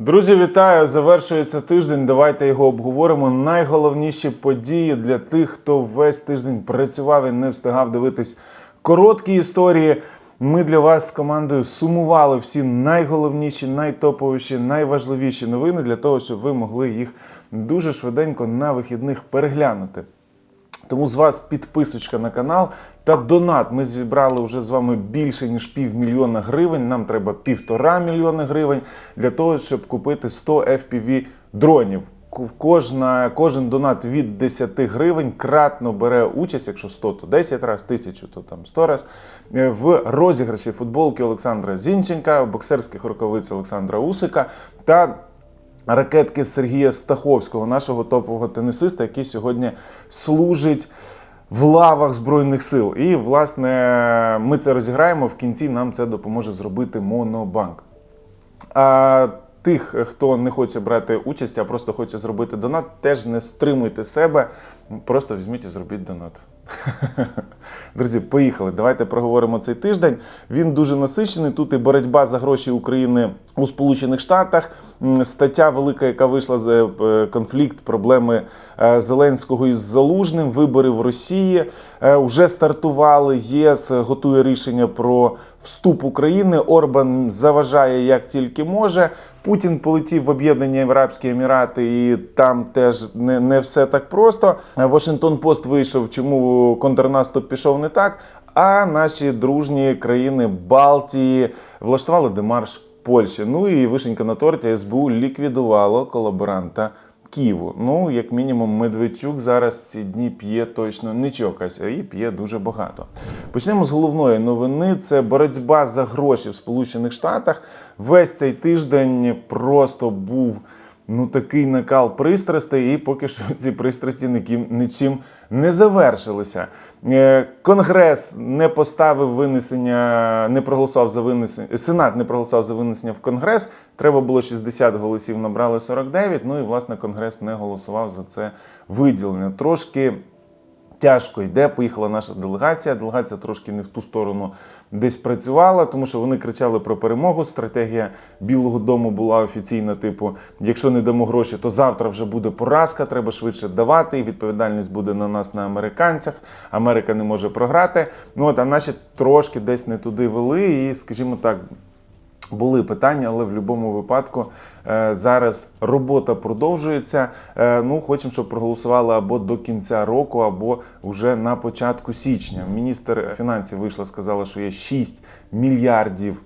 Друзі, вітаю! Завершується тиждень. Давайте його обговоримо. Найголовніші події для тих, хто весь тиждень працював і не встигав дивитись короткі історії. Ми для вас з командою сумували всі найголовніші, найтоповіші, найважливіші новини для того, щоб ви могли їх дуже швиденько на вихідних переглянути. Тому з вас підписочка на канал та донат. Ми зібрали вже з вами більше ніж півмільйона гривень. Нам треба півтора мільйона гривень для того, щоб купити 100 FPV дронів. Кожна, кожен донат від 10 гривень кратно бере участь, якщо 100, то 10 разів, 1000, то там 100 разів, е, в розіграші футболки Олександра Зінченка, боксерських рукавиць Олександра Усика та ракетки Сергія Стаховського, нашого топового тенісиста, який сьогодні служить в лавах Збройних сил. І, власне, ми це розіграємо. В кінці нам це допоможе зробити Монобанк. А тих, хто не хоче брати участь, а просто хоче зробити донат, теж не стримуйте себе. Просто візьміть і зробіть донат. Друзі, поїхали. Давайте проговоримо цей тиждень. Він дуже насичений. Тут і боротьба за гроші України у Сполучених Штатах. Стаття велика, яка вийшла з е, конфлікт, проблеми е, Зеленського із Залужним, вибори в Росії. Е, Уже стартували. ЄС готує рішення про вступ України. Орбан заважає як тільки може. Путін полетів в Об'єднані Арабські Емірати, і там теж не, не все так просто. Вашингтон Пост вийшов, чому контрнаступ пішов не так. А наші дружні країни Балтії влаштували демарш Польщі. Ну і вишенька на торті СБУ ліквідувало колаборанта Києву. Ну, як мінімум, Медведчук зараз ці дні п'є точно не чокась, а і п'є дуже багато. Почнемо з головної новини: це боротьба за гроші в Сполучених Штатах. Весь цей тиждень просто був ну такий накал пристрастей, і поки що ці пристрасті ніким нічим не завершилися. Е, Конгрес не поставив винесення, не проголосував за винесення. Сенат не проголосував за винесення в Конгрес. Треба було 60 голосів, набрали 49. Ну і власне Конгрес не голосував за це виділення. Трошки тяжко йде. Поїхала наша делегація. Делегація трошки не в ту сторону десь працювала, тому що вони кричали про перемогу. Стратегія Білого Дому була офіційна, типу: якщо не дамо гроші, то завтра вже буде поразка. Треба швидше давати. І відповідальність буде на нас, на американцях. Америка не може програти. Ну от а наші трошки десь не туди вели, і, скажімо так. Були питання, але в будь-якому випадку е, зараз робота продовжується. Е, ну, хочемо, щоб проголосували або до кінця року, або вже на початку січня. Міністр фінансів вийшла, сказала, що є 6 мільярдів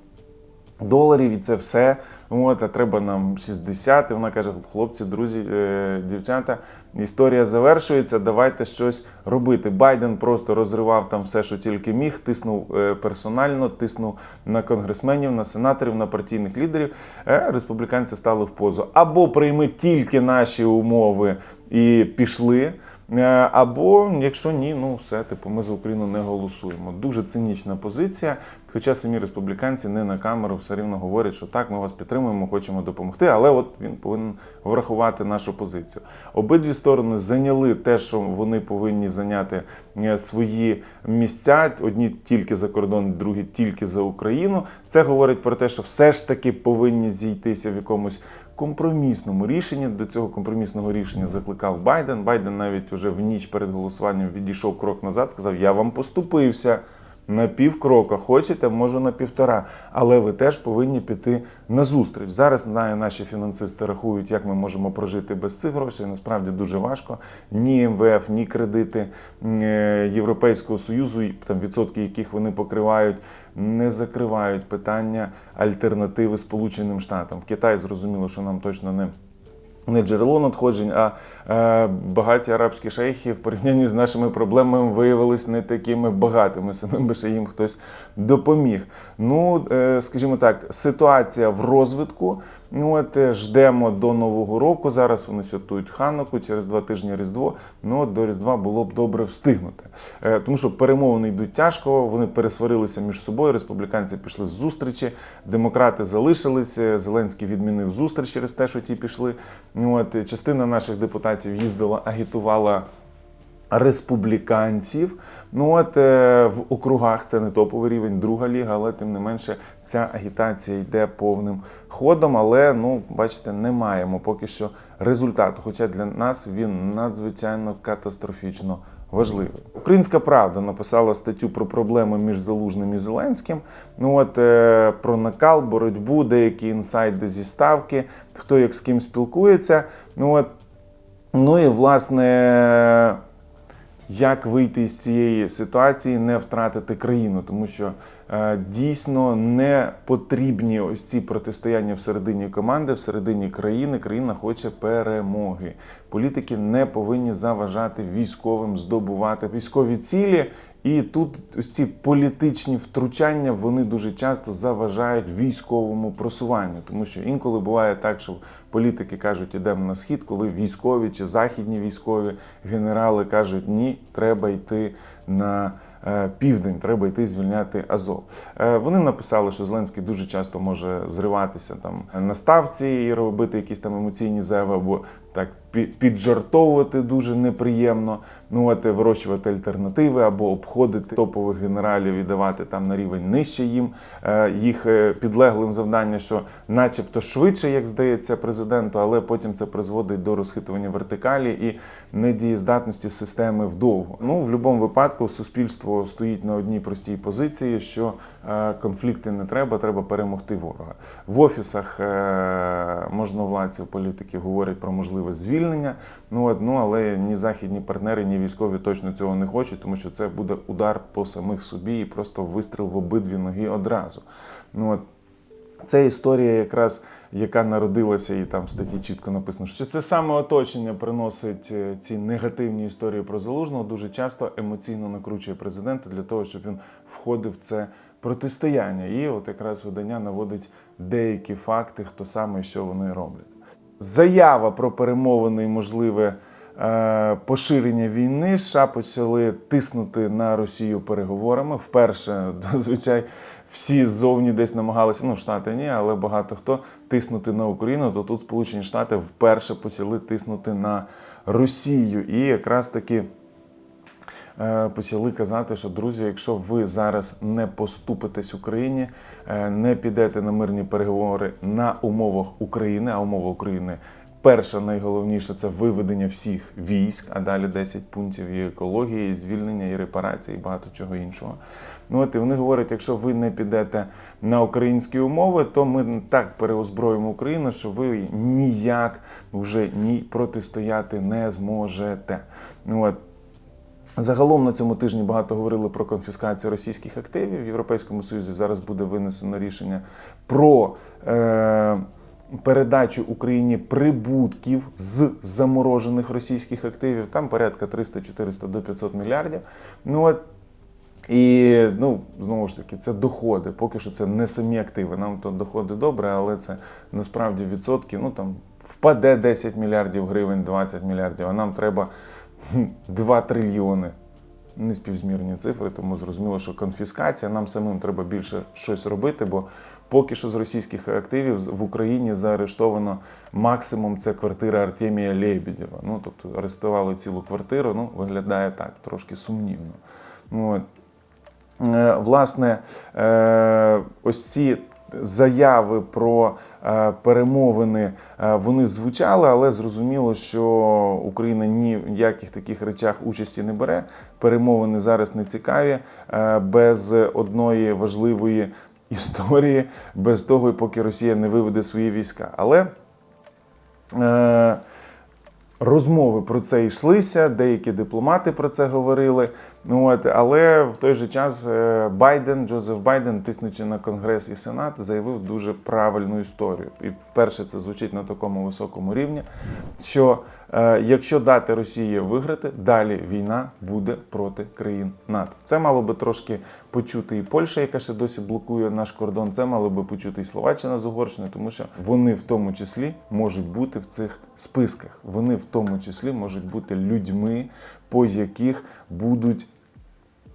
доларів, і це все. От, а треба нам 60. І вона каже: хлопці, друзі, е, дівчата, історія завершується. Давайте щось робити. Байден просто розривав там все, що тільки міг, тиснув е, персонально, тиснув на конгресменів, на сенаторів, на партійних лідерів. Е, Республіканці стали в позу. Або прийми тільки наші умови і пішли. Е, Або, якщо ні, ну все, типу, ми за Україну не голосуємо. Дуже цинічна позиція. Хоча самі республіканці не на камеру все рівно говорять, що так, ми вас підтримуємо, хочемо допомогти. Але от він повинен врахувати нашу позицію. Обидві сторони зайняли те, що вони повинні зайняти е, свої місця. Одні тільки за кордон, другі тільки за Україну. Це говорить про те, що все ж таки повинні зійтися в якомусь компромісному рішенні. До цього компромісного рішення закликав Байден. Байден навіть уже в ніч перед голосуванням відійшов крок назад, сказав: Я вам поступився. На півкрока хочете, можу на півтора, але ви теж повинні піти на зустріч. Зараз знаю, наші фінансисти рахують, як ми можемо прожити без цих грошей. Насправді дуже важко. Ні МВФ, ні кредити е, Європейського союзу, там відсотки, яких вони покривають, не закривають питання альтернативи Сполученим Штатам. В Китай зрозуміло, що нам точно не. Не джерело надходжень, а е, багаті арабські шейхи в порівнянні з нашими проблемами виявилися не такими багатими. Самим би ще їм хтось допоміг. Ну, е, скажімо так, ситуація в розвитку. Ну, от е, ждемо до Нового року. Зараз вони святкують Хануку, через два тижні Різдво. Ну, от до Різдва було б добре встигнути. Е, тому що перемовини йдуть тяжко, вони пересварилися між собою. Республіканці пішли з зустрічі, демократи залишилися. Зеленський відмінив зустріч через те, що ті пішли. Ну, от, е, частина наших депутатів їздила, агітувала республіканців. Ну от е, в округах це не топовий рівень, друга ліга, але тим не менше ця агітація йде повним ходом. Але ну, бачите, не маємо поки що результату. Хоча для нас він надзвичайно катастрофічно важливий. Українська правда написала статтю про проблеми між Залужним і Зеленським. Ну от е, про накал, боротьбу, деякі інсайди зі ставки, хто як з ким спілкується. Ну от Ну і власне, як вийти з цієї ситуації, не втратити країну, тому що е, дійсно не потрібні ось ці протистояння всередині команди, всередині країни. Країна хоче перемоги. Політики не повинні заважати військовим здобувати військові цілі. І тут ось ці політичні втручання вони дуже часто заважають військовому просуванню, тому що інколи буває так, що політики кажуть, ідемо на схід, коли військові чи західні військові генерали кажуть, ні, треба йти на е, південь, треба йти звільняти Азов. Е, Вони написали, що Зеленський дуже часто може зриватися там на ставці і робити якісь там емоційні заяви або так піджартовувати дуже неприємно. Ну от вирощувати альтернативи або обходити топових генералів і давати там на рівень нижче їм е, їх е, підлеглим завдання, що, начебто, швидше, як здається, президенту, але потім це призводить до розхитування вертикалі і недієздатності системи вдовго. Ну в будь-якому випадку суспільство стоїть на одній простій позиції, що е, конфлікти не треба, треба перемогти ворога. В офісах можновладців політики говорять про можливе звільнення. Ну от, ну але ні західні партнери, ні військові точно цього не хочуть, тому що це буде удар по самих собі і просто вистріл в обидві ноги одразу. Ну от це історія, якраз яка народилася, і там в статті чітко написано, що це саме оточення приносить е, ці негативні історії про залужного. Дуже часто емоційно накручує президента для того, щоб він входив в це протистояння. І от якраз видання наводить деякі факти, хто саме і що вони роблять. Заява про перемовини і можливе е, поширення війни США почали тиснути на Росію переговорами. Вперше зазвичай всі ззовні десь намагалися, ну штати ні, але багато хто тиснути на Україну. То тут Сполучені Штати вперше почали тиснути на Росію. І якраз таки почали казати, що друзі, якщо ви зараз не поступитесь Україні, е, не підете на мирні переговори на умовах України, а умова України. Перша найголовніше це виведення всіх військ, а далі 10 пунктів і екології, і звільнення, і репарації, і багато чого іншого. Ну от і вони говорять, якщо ви не підете на українські умови, то ми так переозброїмо Україну, що ви ніяк вже ні протистояти не зможете. Ну от Загалом на цьому тижні багато говорили про конфіскацію російських активів. В Європейському Союзі зараз буде винесено рішення про е, передачу Україні прибутків з заморожених російських активів. Там порядка 300-400 до 500 мільярдів. Ну от і ну знову ж таки, це доходи. Поки що це не самі активи. Нам то доходи добре, але це насправді відсотки. Ну там впаде 10 мільярдів гривень, 20 мільярдів, а нам треба 2 трильйони. Неспівзмірні цифри, тому зрозуміло, що конфіскація нам самим треба більше щось робити, бо поки що з російських активів в Україні заарештовано максимум це квартира Артемія Лебедєва. Ну тобто арестували цілу квартиру. Ну виглядає так, трошки сумнівно. Ну. Е, власне, е, ось ці заяви про перемовини е, вони звучали, але зрозуміло, що Україна ні в яких таких речах участі не бере. Перемовини зараз не цікаві е, без одної важливої історії, без того, поки Росія не виведе свої війська. Але е, Розмови про це йшлися, деякі дипломати про це говорили. Ну от, але в той же час е, Байден, Джозеф Байден, тиснучи на Конгрес і Сенат, заявив дуже правильну історію. І вперше це звучить на такому високому рівні, що якщо дати Росії виграти, далі війна буде проти країн НАТО. Це мало би трошки почути і Польща, яка ще досі блокує наш кордон. Це мало би почути і Словаччина з Угорщини, тому що вони в тому числі можуть бути в цих списках. Вони в тому числі можуть бути людьми, по яких будуть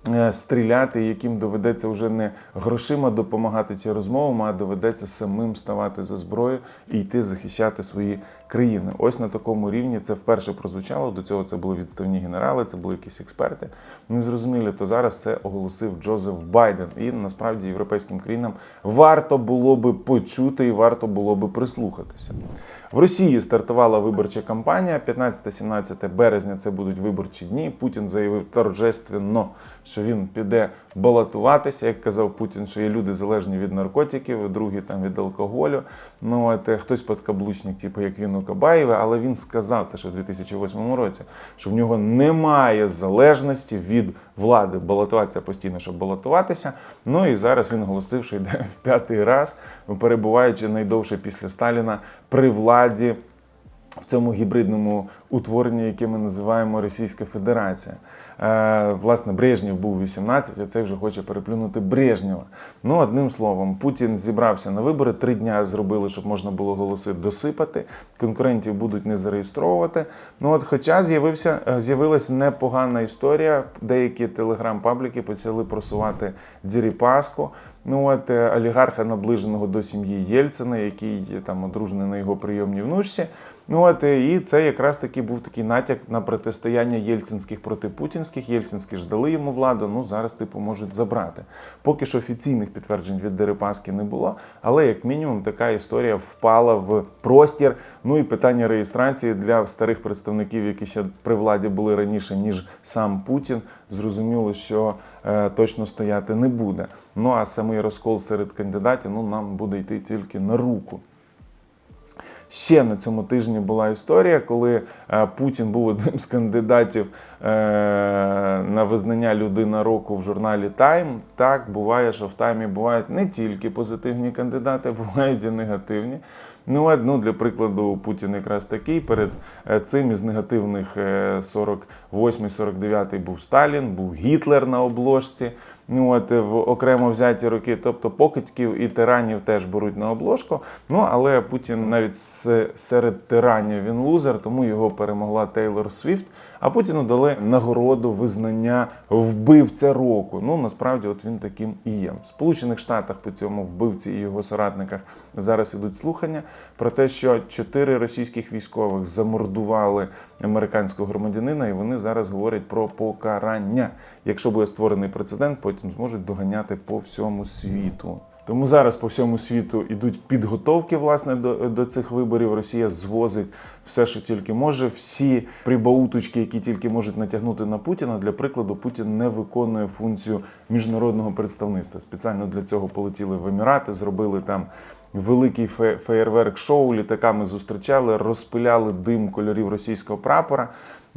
е, стріляти, яким доведеться вже не грошима допомагати чи розмовами, а доведеться самим ставати за зброю і йти захищати свої країни. Ось на такому рівні це вперше прозвучало. До цього це були відставні генерали, це були якісь експерти. Незрозумілі, то зараз це оголосив Джозеф Байден. І насправді європейським країнам варто було би почути і варто було би прислухатися. В Росії стартувала виборча кампанія. 15-17 березня це будуть виборчі дні. Путін заявив торжественно, що він піде балотуватися. Як казав Путін, що є люди залежні від наркотиків, другі там від алкоголю. Ну от е, хтось подкаблучник, типу як він у Кабаєва, але він сказав це ще в 2008 році, що в нього немає залежності від влади балотуватися постійно, щоб балотуватися. Ну і зараз він оголосив, що йде в п'ятий раз, перебуваючи найдовше після Сталіна при владі в цьому гібридному утворенні, яке ми називаємо Російська Федерація. Е, власне, Брежнєв був 18, а цей вже хоче переплюнути Брежнєва. Ну, одним словом, Путін зібрався на вибори. Три дня зробили, щоб можна було голоси досипати. Конкурентів будуть не зареєстровувати. Ну от, хоча з'явився з'явилася з'явилась непогана історія. Деякі телеграм-пабліки почали просувати Діріпаску. Ну от е, олігарха, наближеного до сім'ї Єльцина, який там одружений на його прийомній внучці. Ну от е, і це якраз таки був такий натяк на протистояння єльцинських проти путінських. Єльцинські ж дали йому владу. Ну зараз типу можуть забрати. Поки що офіційних підтверджень від Дерипаски не було, але як мінімум така історія впала в простір. Ну і питання реєстрації для старих представників, які ще при владі були раніше ніж сам Путін. Зрозуміло, що е, точно стояти не буде. Ну а самий розкол серед кандидатів ну нам буде йти тільки на руку. Ще на цьому тижні була історія, коли е, Путін був одним з кандидатів е, на визнання людина року в журналі Тайм. Так буває, що в таймі бувають не тільки позитивні кандидати, бувають і негативні. Ну, ну, для прикладу, Путін якраз такий. Перед е, цим із негативних 48-49 був Сталін, був Гітлер на обложці. Ну от в окремо взяті роки, тобто покидьків і тиранів теж беруть на обложку. Ну але Путін навіть серед тиранів він лузер, тому його перемогла Тейлор Свіфт. А Путіну дали нагороду визнання вбивця року. Ну насправді, от він таким і є. В Сполучених Штатах по цьому вбивці і його соратниках зараз ідуть слухання про те, що чотири російських військових замордували американського громадянина, і вони зараз говорять про покарання. Якщо буде створений прецедент, потім зможуть доганяти по всьому світу. Тому зараз по всьому світу йдуть підготовки власне до, до цих виборів. Росія звозить все, що тільки може. Всі прибауточки, які тільки можуть натягнути на Путіна. Для прикладу, Путін не виконує функцію міжнародного представництва. Спеціально для цього полетіли в Емірати, зробили там великий фе- феєрверк шоу. Літаками зустрічали, розпиляли дим кольорів російського прапора.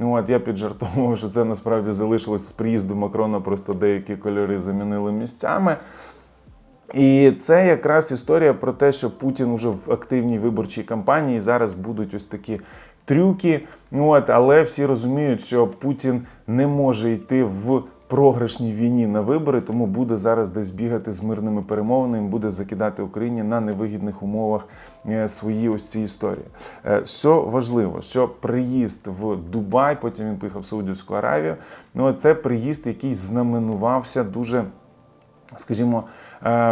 Ну от я піджартовував, що це насправді залишилось з приїзду Макрона, просто деякі кольори замінили місцями. І це якраз історія про те, що Путін уже в активній виборчій кампанії зараз будуть ось такі трюки. Ну от, але всі розуміють, що Путін не може йти в програшній війні на вибори, тому буде зараз десь бігати з мирними перемовинами, буде закидати Україні на невигідних умовах е, свої ось ці історії. Е, Що важливо, що приїзд в Дубай, потім він поїхав в Саудівську Аравію. Ну це приїзд, який знаменувався дуже скажімо,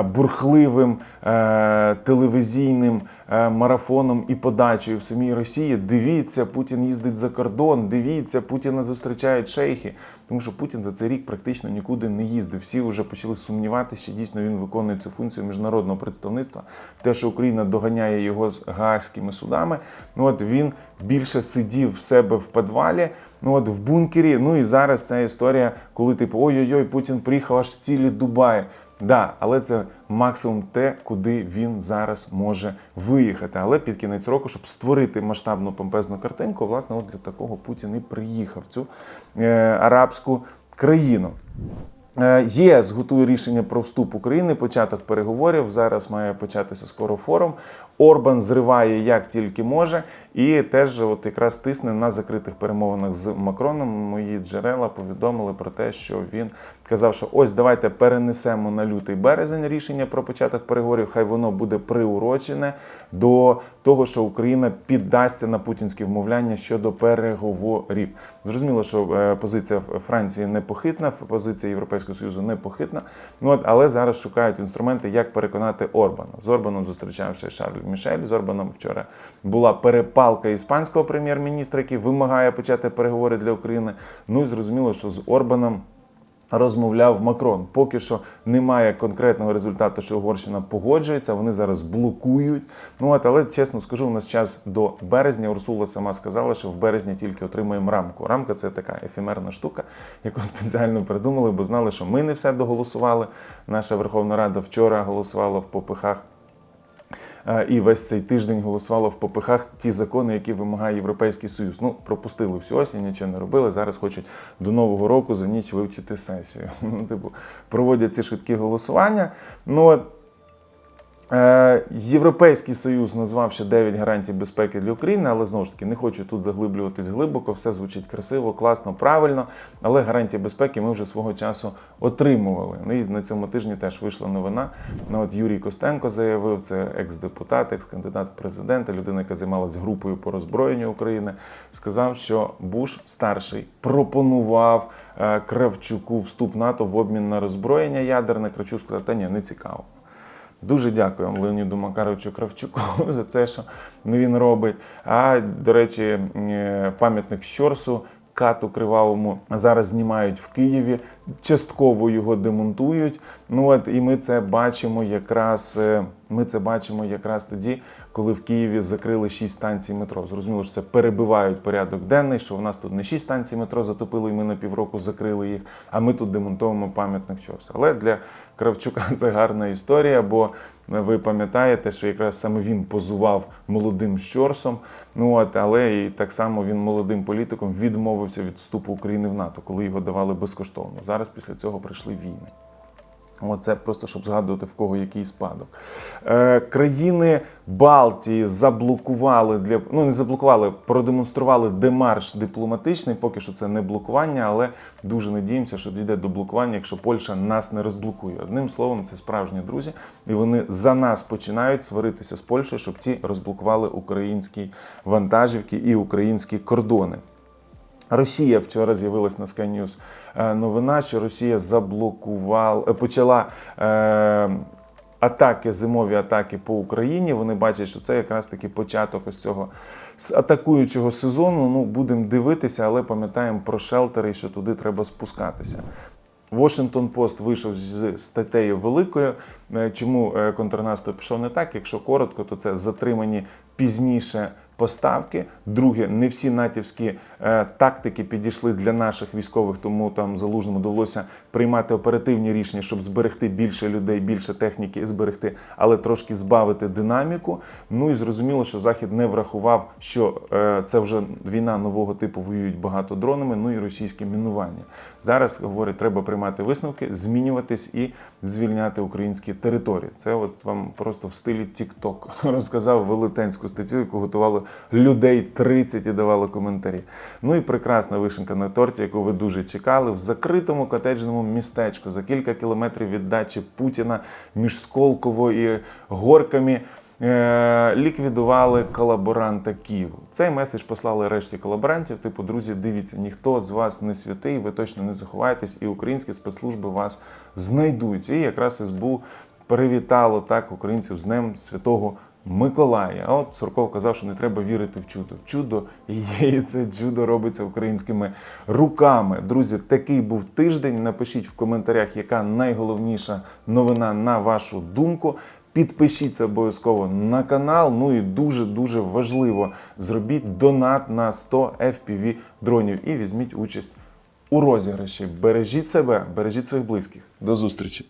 бурхливим е, телевізійним е, марафоном і подачею в самій Росії. Дивіться, Путін їздить за кордон, дивіться, Путіна зустрічають шейхи. Тому що Путін за цей рік практично нікуди не їздив. Всі вже почали сумніватися, що дійсно він виконує цю функцію міжнародного представництва. Те, що Україна доганяє його з гаагськими судами. Ну от він більше сидів в себе в підвалі, ну от в бункері. Ну і зараз ця історія, коли типу ой-ой-ой, Путін приїхав аж в цілі Дубаї. Да, але це максимум те, куди він зараз може виїхати. Але під кінець року, щоб створити масштабну помпезну картинку, власне, от для такого Путін і приїхав в цю е, арабську країну. Е, ЄС готує рішення про вступ України, початок переговорів. Зараз має початися скоро форум. Орбан зриває як тільки може, і теж от якраз тисне на закритих перемовинах з Макроном. Мої джерела повідомили про те, що він казав, що ось давайте перенесемо на лютий березень рішення про початок переговорів. Хай воно буде приурочене до того, що Україна піддасться на путінські вмовляння щодо переговорів. Зрозуміло, що е, позиція Франції непохитна, позиція Європейського союзу непохитна. Ну от але зараз шукають інструменти, як переконати Орбана. З Орбаном зустрічався Шарль Мішель. З Орбаном вчора була перепалка іспанського прем'єр-міністра, який вимагає почати переговори для України. Ну і зрозуміло, що з Орбаном. Розмовляв Макрон. Поки що немає конкретного результату, що Угорщина погоджується. Вони зараз блокують. Ну от, але чесно скажу, у нас час до березня. Урсула сама сказала, що в березні тільки отримаємо рамку. Рамка це така ефемерна штука, яку спеціально придумали, бо знали, що ми не все доголосували. Наша Верховна Рада вчора голосувала в попихах. Е, І весь цей тиждень голосувало в попихах ті закони, які вимагає Європейський Союз. Ну, пропустили всю осінь, нічого не робили. Зараз хочуть до Нового року за ніч вивчити сесію. Ну, типу, проводять ці швидкі голосування. Ну, Європейський Союз назвав ще 9 гарантій безпеки для України, але знову ж таки не хочу тут заглиблюватись глибоко, все звучить красиво, класно, правильно. Але гарантії безпеки ми вже свого часу отримували. Ну і на цьому тижні теж вийшла новина. Ну, от Юрій Костенко заявив, це екс-депутат, екс-кандидат в президенти, людина, яка займалась групою по роззброєнню України, сказав, що Буш старший пропонував е, Кравчуку вступ НАТО в обмін на роззброєння ядерне. Кравчук сказав, та ні, не цікаво. Дуже дякую Леоніду Макаровичу Кравчуку за те, що він робить. А до речі, е, пам'ятник Щорсу. Кату кривавому зараз знімають в Києві, частково його демонтують. Ну от і ми це бачимо якраз. Ми це бачимо якраз тоді, коли в Києві закрили 6 станцій метро. Зрозуміло, що це перебивають порядок денний, що в нас тут не 6 станцій метро затопили, і ми на півроку закрили їх. А ми тут демонтуємо пам'ятник Щорсу. Але для Кравчука це гарна історія, бо ви пам'ятаєте, що якраз саме він позував молодим Щорсом. Ну от, але і так само він молодим політиком відмовився від вступу України в НАТО, коли його давали безкоштовно. Зараз після цього прийшли війни. Оце просто щоб згадувати в кого який спадок. Е, країни Балтії заблокували для ну не заблокували, продемонстрували демарш дипломатичний. Поки що це не блокування, але дуже надіємося, що дійде до блокування, якщо Польща нас не розблокує. Одним словом, це справжні друзі, і вони за нас починають сваритися з Польщею, щоб ті розблокували українські вантажівки і українські кордони. Росія вчора з'явилась на Sky News е, новина, що Росія заблокувала, е, почала е, атаки, зимові атаки по Україні. Вони бачать, що це якраз таки початок ось цього атакуючого сезону. Ну, будемо дивитися, але пам'ятаємо про шелтери, що туди треба спускатися. Washington Post вийшов з статтею великою. Е, Чому контрнаступ пішов не так? Якщо коротко, то це затримані пізніше поставки. Друге, не всі натівські тактики підійшли для наших військових, тому там залужному довелося приймати оперативні рішення, щоб зберегти більше людей, більше техніки зберегти, але трошки збавити динаміку. Ну і зрозуміло, що Захід не врахував, що е, це вже війна нового типу воюють багато дронами, ну і російське мінування. Зараз говорять, треба приймати висновки, змінюватись і звільняти українські території. Це от вам просто в стилі TikTok розказав велетенську статтю, яку готували людей 30 і давали коментарі. Ну і прекрасна вишенка на торті, яку ви дуже чекали, в закритому котеджному містечку за кілька кілометрів від дачі Путіна між Сколково і горками. е, Ліквідували колаборанта Києву. Цей меседж послали решті колаборантів. Типу, друзі, дивіться, ніхто з вас не святий, ви точно не заховаєтесь, і українські спецслужби вас знайдуть. І якраз СБУ привітало так українців з Днем Святого Миколая. От Сурков казав, що не треба вірити в чудо. Чудо є, і це чудо робиться українськими руками. Друзі, такий був тиждень. Напишіть в коментарях, яка найголовніша новина на вашу думку. Підпишіться обов'язково на канал. Ну і дуже дуже важливо зробіть донат на 100 FPV дронів і візьміть участь у розіграші. Бережіть себе, бережіть своїх близьких. До зустрічі!